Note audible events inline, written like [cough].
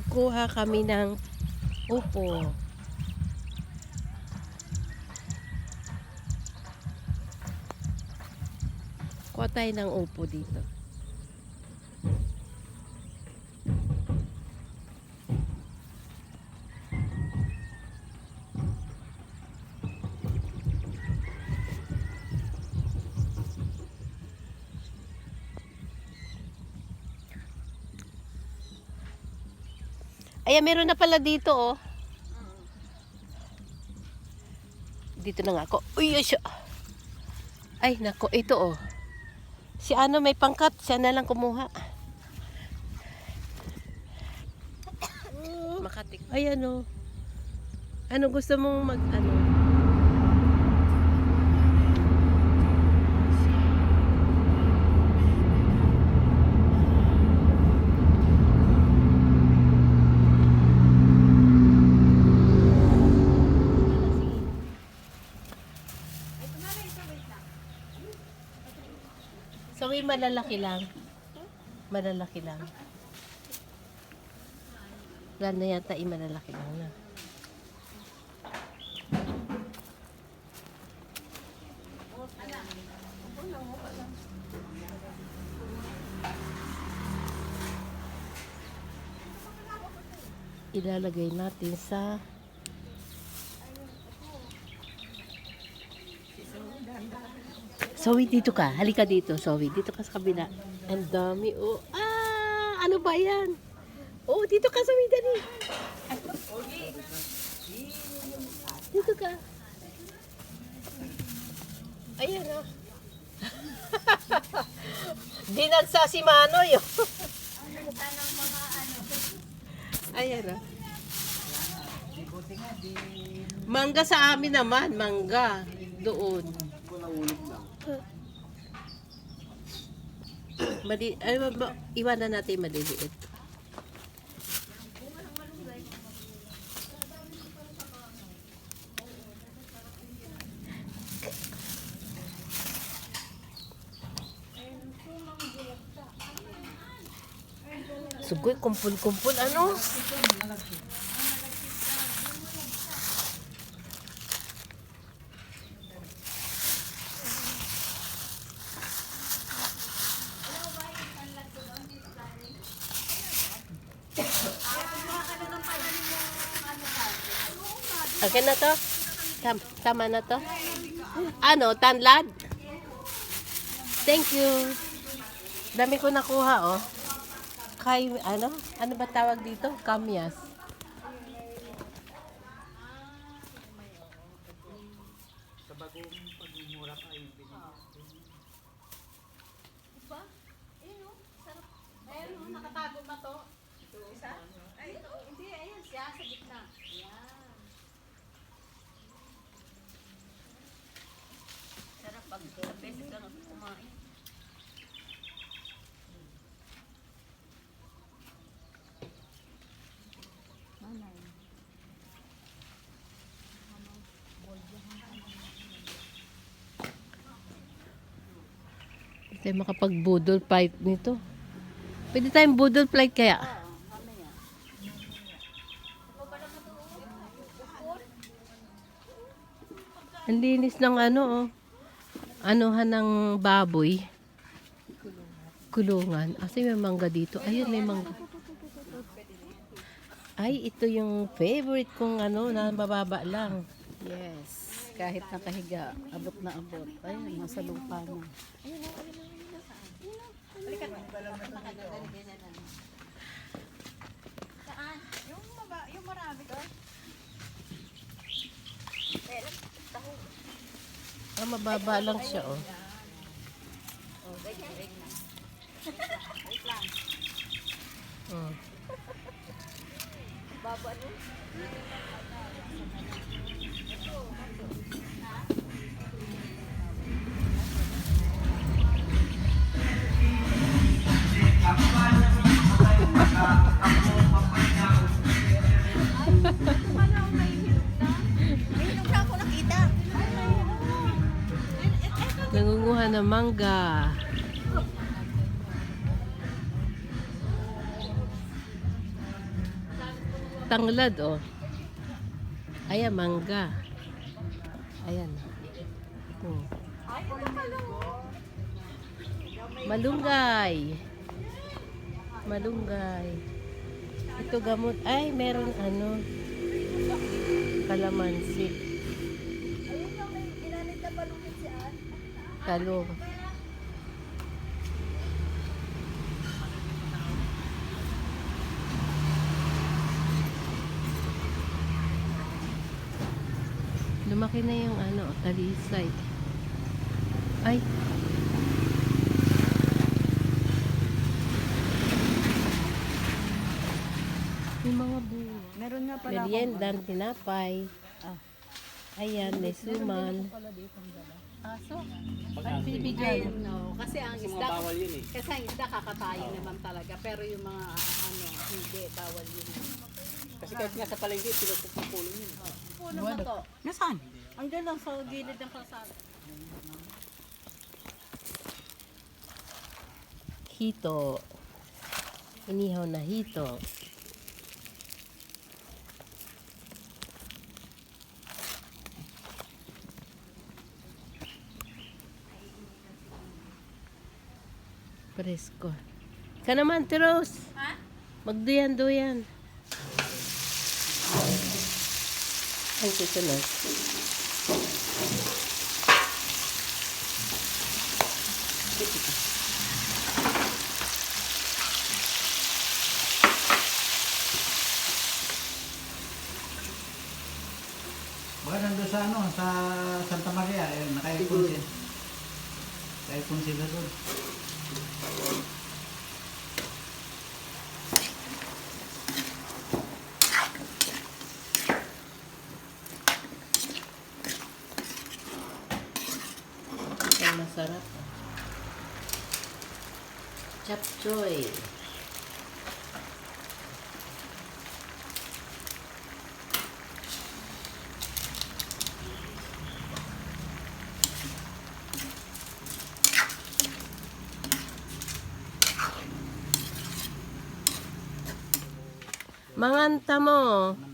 Kukuha kami ng upo. Kuha tayo ng upo dito. Ayan, meron na pala dito, oh. Dito na nga ako. Uy, ay, siya. Ay, nako, ito, oh. Si ano may pangkat, siya na lang kumuha. [coughs] Makatik. Ay, ano. Ano gusto mong mag, ano? May malalaki lang. Malalaki lang. Wala na yata yung malalaki lang na. Ilalagay natin sa Zoe, dito ka. Halika dito, Zoe. Dito ka sa kabila. Ang dami, oh. Ah, ano ba yan? Oh, dito ka, Zoe, dali. Dito ka. Ayan, oh. [laughs] Dinagsa si Manoy, oh. Ayan, oh. Mangga sa amin naman, mangga. Doon. Mali, ma- ma- iwanan natin maliliit. Sugoy, kumpul-kumpul, ano? Okay na to? Tam- tama na to? Ano, tanlad? Thank you. Dami ko nakuha, oh. Kay, ano? Ano ba tawag dito? Kamyas. Ayun, nakatago pa to. Ito, isa? Ay, ito, hindi, ayan, siya sa gitna. Ayan. Sarap pag beses lang ako kumain. Hindi tayo makapag-budol fight nito. Pwede tayong budol flight kaya? Ang linis ng ano, oh. Anuhan ng baboy. Kulungan. Kasi may mangga dito. Ayun, may mangga. Ay, ito yung favorite kong ano, na mababa lang. Yes. Kahit nakahiga, abot na abot. Ayun, nasa lupa na. Saan? Yung, maba, yung marami ko. Ah, mababa lang siya, oh. Hmm. Baba no? Nangunguha ng mangga. tanglad, oh. Ayan, mangga. Ayan. Oh. Malunggay. Malunggay. Ito gamot. Ay, meron ano. Kalamansi. Talong. Lumaki na yung ano, talisay. Ay. May mga bunga. Meron nga pala Meriendang tinapay. Ah. Ayan, may suman. Aso. Pagbibigay. no. Kasi ang Kasi isda, bawal yun eh. kasi ang isda kakatayin naman talaga. Pero yung mga ano, hindi, bawal yun. Kasi kahit nga sa palengke, pinagpupulong yun. Puno mo to. Nasaan? Ang lang sa gilid ng kalsada. Hito. Inihaw na hito. Presko. Ka naman, Tiros. Ha? Magduyan-duyan. Ang susunod. Baka nandun sa ano, sa Santa Maria, eh, nakaipon sila. Nakaipon sila doon. Chapchoy. Manganta mo.